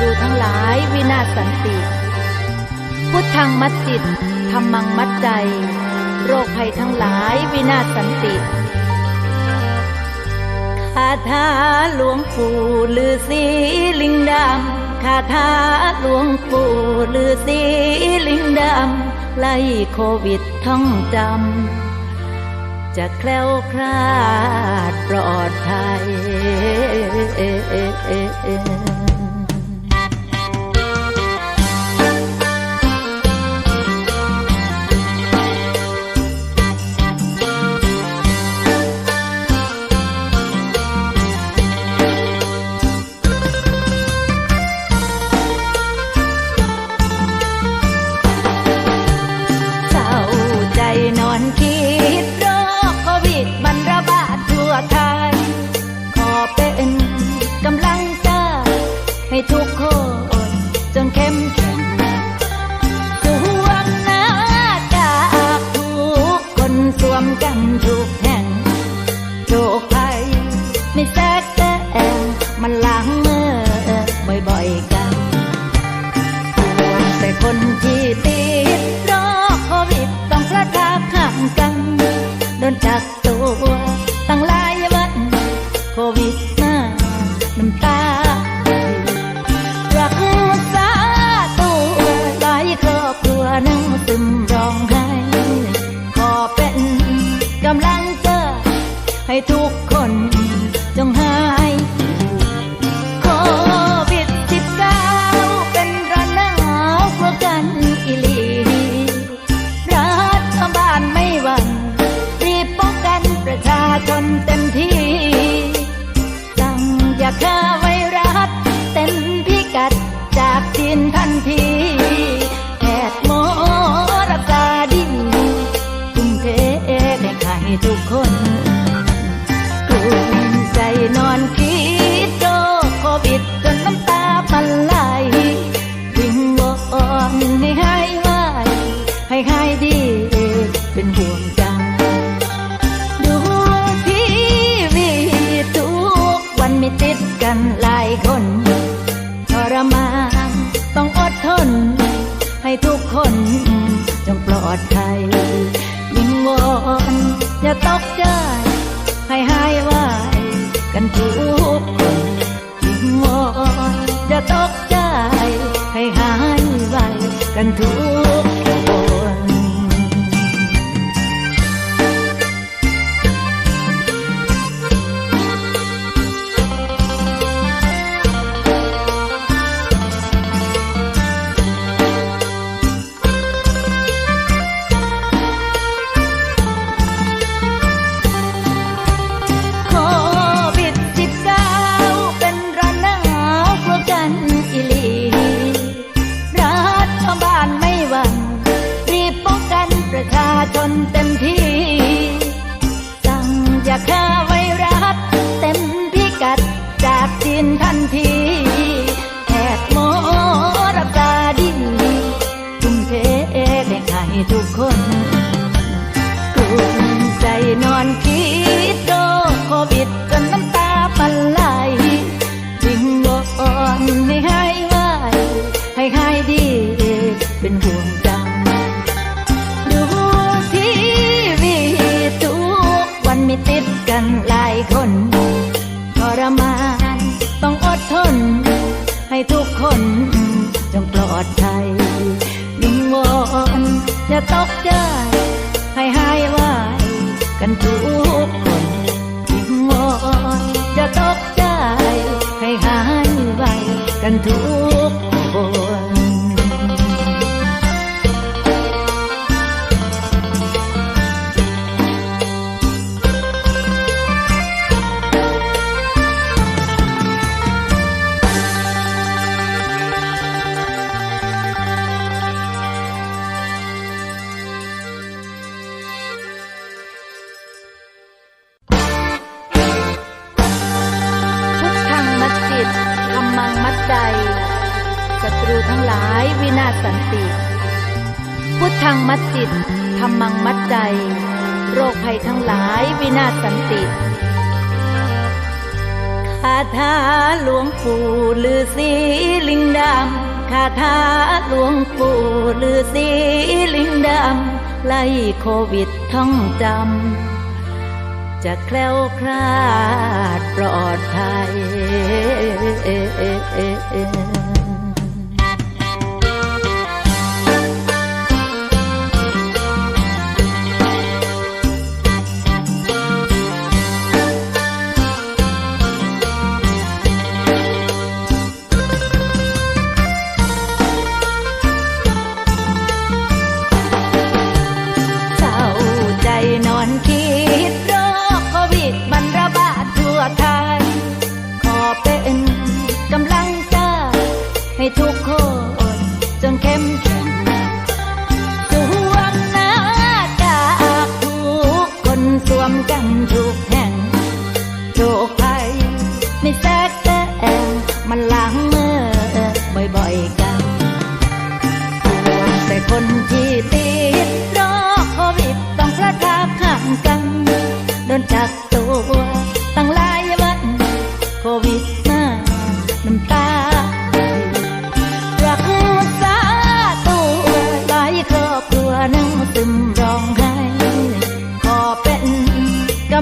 รูทั้งหลายวินาศสันติ พุทธังมัดจิตธรรมังมัดใจ โรคภัยทั้งหลายวินาศสันติคาถาหลวงปู่ฤาษีลิงดำคาถาหลวงปู่ฤาษีลิงดำไล่โควิดท่องจำจะแคล้วคลาดปลอดภัย ทุกคน อย่าตกใจ ให้หายวากันทุกคนยิ่งวอนอย่าตกใจ ให้หายวากันทุก ตกใจ ให้หายวายกันทุกคนทิ้งมอนจะตกใจ ให้หายไปกันทุก ทั้งหลายวินาศสันติ พุทธังมัดจิตธรรมังมัดใจ โรคภัยทั้งหลายวินาศสันติคาถาหลวงปู่ฤาษีลิงดำคาถาหลวงปู่ฤาษีลิงดำไล่โควิดท่องจำจะแคล้วคลาดปลอดภัย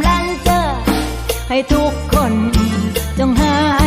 ำลังเจอให้ทุกคนจงหา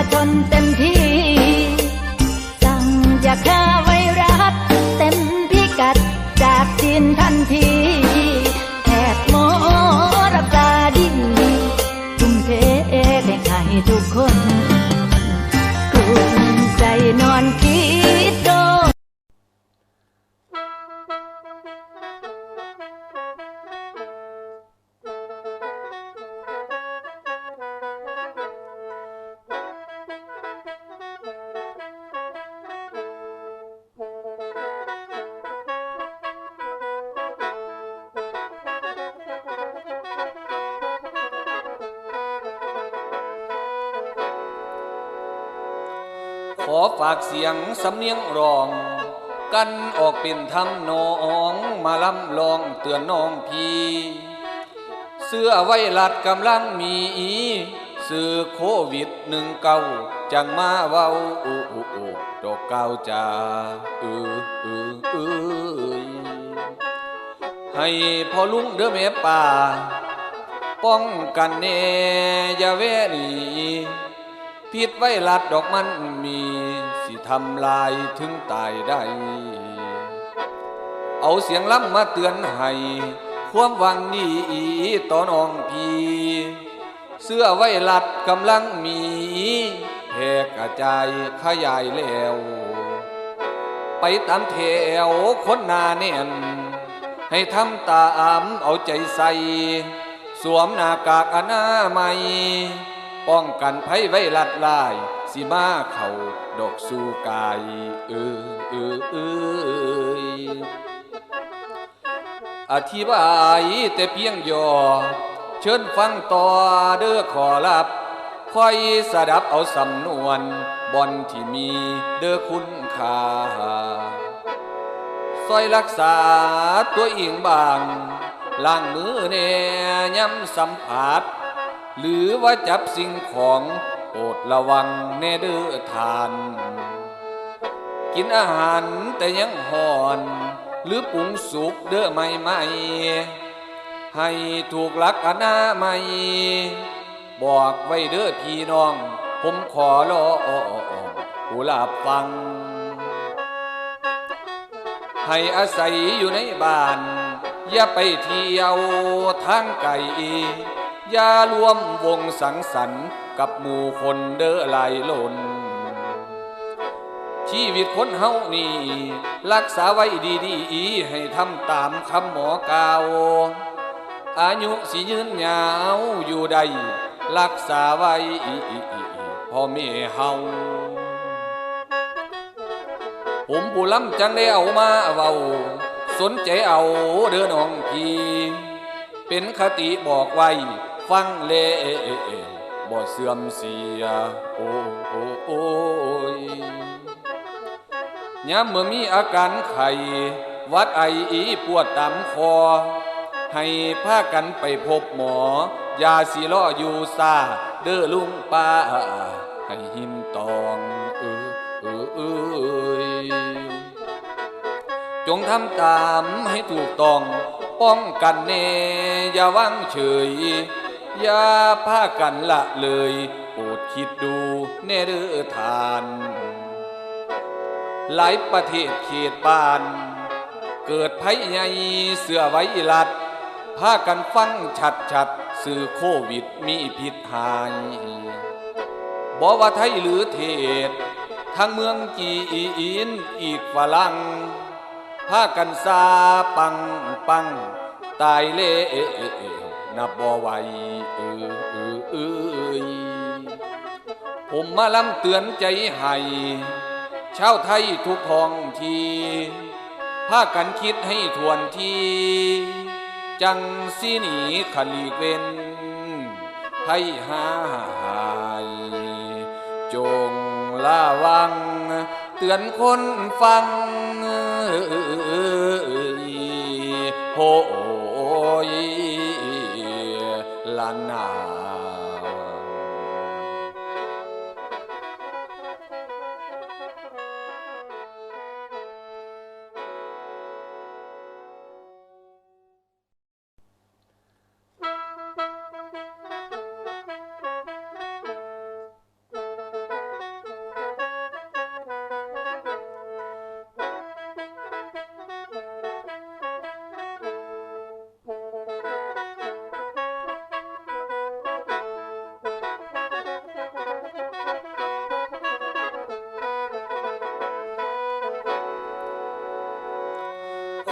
ชาชนเต็ม อฝากเสียงสำเนียงร้อง กันออกเป็นทำนองมาลำลองเตือนน้องพี่ เสื้อไวรัสกำลังมีสื่อโควิดหนึ่งเก้าจังมาเว้าอูอูอูดอกเก้าจ่าออเออเอให้พ่อลุงเด้อแม่ป่า ป้องกันแน่อย่าแวนี พิษไวรัสดอกมันมีสิทำลายถึงตายได้ เอาเสียงล้ำมาเตือนให้ความหวังนี้ต่อน้องพีเสื้อไวรัสกำลังมีแพร่กระจายขยายแล้ว ไปตามแถวคนหนาแน่น ให้ทำตามเอาใจใส่ สวมหน้ากากอนามัย ป้องกันภัยไวรัสลาย สิมาเขาดอกสู่กาย เออเออเอยอธิบายแต่เพียงย่อเชิญฟังต่อเด้อขอรับคอยสดับเอาสำนวนบอนที่มีเด้อคุณค่าซอยรักษาตัวเองบางล้างมือแน่ย้ำสัมผัส หรือว่าจับสิ่งของโปรดระวังแน่เด้อทาน กินอาหารแต่ยังห่อน หรือปรุงสุกเด้อไม่ไม่ให้ถูกหลักอนามัยบอกไว้เด้อพี่น้อง ผมขอรอผู้ลาบฟัง ให้อาศัยอยู่ในบ้าน อย่าไปเที่ยวทางไกล อย่ารวมวงสังสรรค์กับหมู่คนเด้อไหลหลนชีวิตคนเฮานี่รักษาไว้ดีๆให้ทำตามคำหมอกล่าว อายุสิยืนยาวอยู่ใด รักษาไว้พ่อแม่เฮาผมผู้ล้ำจังได้เอามาเว้า สนใจเอาเด้อน้องพี่เป็นคติบอกไว้ ฟังเลบ่เสื่อมเสีย โอ้โอ้โอ้ยยามเมื่อมีอาการไข้วัดไออีปวดตามคอ ให้พากันไปพบหมอ ยาสีล้ออยู่ซาเด้อลุงป้า ให้หินตองเออเออเอยจงทำตามให้ถูกต้อง ป้องกันเนอย่าวางเฉย อย่าพากันละเลยโปรดคิดดูแน่เด้อทาน หลายประเทศเขตบ้าน เกิดภัยใหญ่เสือไว้ลัดพากันฟังชัดชัดๆสื่อโควิดมีพิษหายบอกว่าไทยหรือเทศทางเมืองจีอินอีกฝรั่งพากันซาปังปังตายเละ นับบ่ไหวเออเออเอยผมมาลำเตือนใจให้ชาวไทยทุกท้องทีพากันคิดให้ทวนทีจังสิหนีขลีเว้นไทยหายจงละวัง เตือนคนฟัง ลาน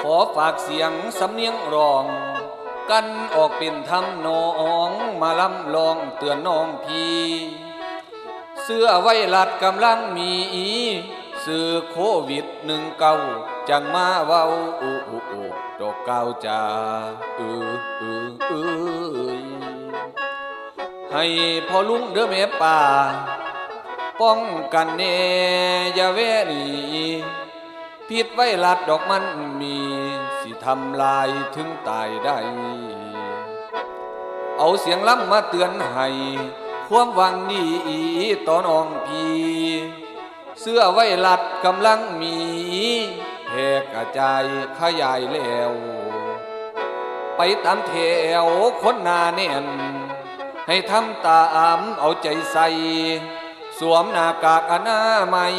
ขอฝากเสียงสำเนียงร้อง กันออกเป็นทำนองมาลำลองเตือนน้องพี่เสื้อไวรัสกำลังมีสื่อโควิดหนึ่งเก้าจังมาเว้าอูอูอูดอกเก้าจาเออเออเอให้พ่อลุงเด้อแม่ป่า ป้องกันแน่อย่าแวนี พิษไวรัสดอกมันมีสิทำลายถึงตายได้ เอาเสียงล้ำมาเตือนให้ความวังนี้ต่อน้องพีเสื้อไวรัสกำลังมีแพร่กระจายขยายแล้ว ไปตามแถวคนนาแน่น ให้ทำตามเอาใจใส่ สวมหน้ากากอนามัย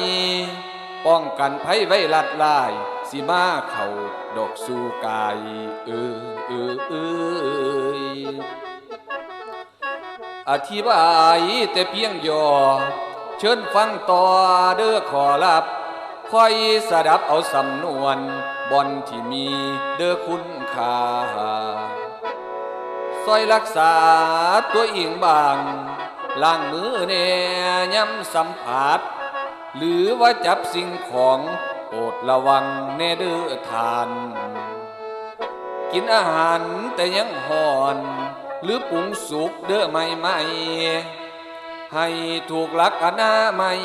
ป้องกันภัยไวรัสลาย สิมาเข่าดอกสู่กาย เออเออเอยอธิบายแต่เพียงย่อเชิญฟังต่อเด้อขอรับคอยสดับเอาสำนวนบอนที่มีเด้อคุณค่าซอยรักษาตัวเองบางล้างมือแน่ย้ำสัมผัส หรือว่าจับสิ่งของโปรดระวังแน่เด้อทาน กินอาหารแต่ยังห่อน หรือปรุงสุกเด้อไม่ไม่ให้ถูกลักอนามัย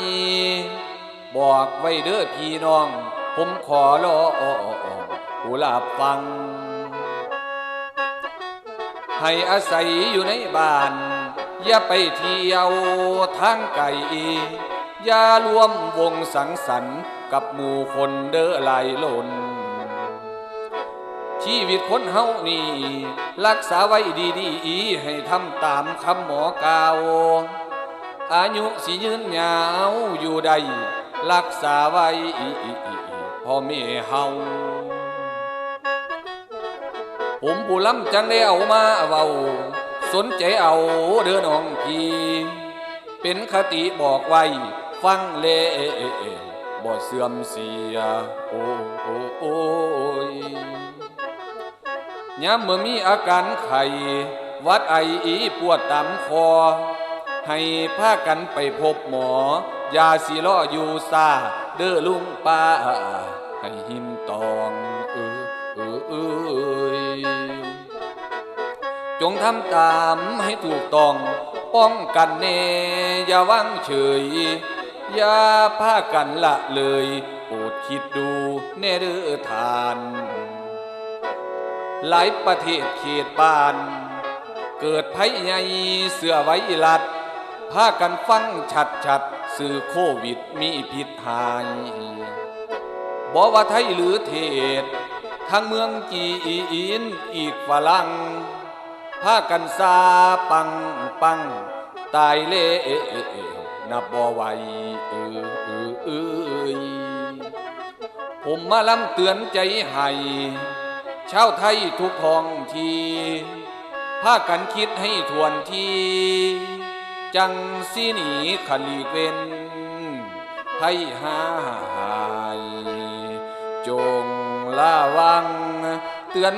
บอกไว้เด้อพี่น้อง ผมขอรอผู้หลับฟัง ให้อาศัยอยู่ในบ้าน อย่าไปเที่ยวทางไกล อย่ารวมวงสังสรรค์กับหมู่คนเด้อไหลหล่นชีวิตคนเฮานี่รักษาไว้ดีๆ ให้ทำตามคำหมอกาวอายุสิยืนยาวอยู่ใด รักษาไว้พ่อแม่เฮาผมผู้ล้ำจังได้เอามาเว้า สนใจเอาเด้อน้องพีเป็นคติบอกไว้ ฟังเลบ่เสื่อมเสียโอ้โอ้โอ้ยยามเมื่อมีอาการไข้วัดไออีปวดตามคอ ให้พากันไปพบหมอยาสีล้ออยู่ซาเด้อลุงป้า ให้หินตองเออเออเอยจงทำตามให้ถูกต้อง ป้องกันเนอย่าวางเฉย อย่าพากันละเลยโปรดคิดดูแน่เด้อทาน หลายประเทศเขตบ้าน เกิดภัยใหญ่เสือไว้ลัดพากันฟังชัดชัดสื่อโควิดมีพิษหายบอกว่าไทยหรือเทศทั้งเมืองจีอินอีกฝรั่งพากันซาปังปังตายเละ นับบ่ไหวเออเออเอยผมมาลำเตือนใจให้ชาวไทยทุกท้องทีพากันคิดให้ทวนทีจังสิหนีขลีเว้นให้หาย จงละวังเตือน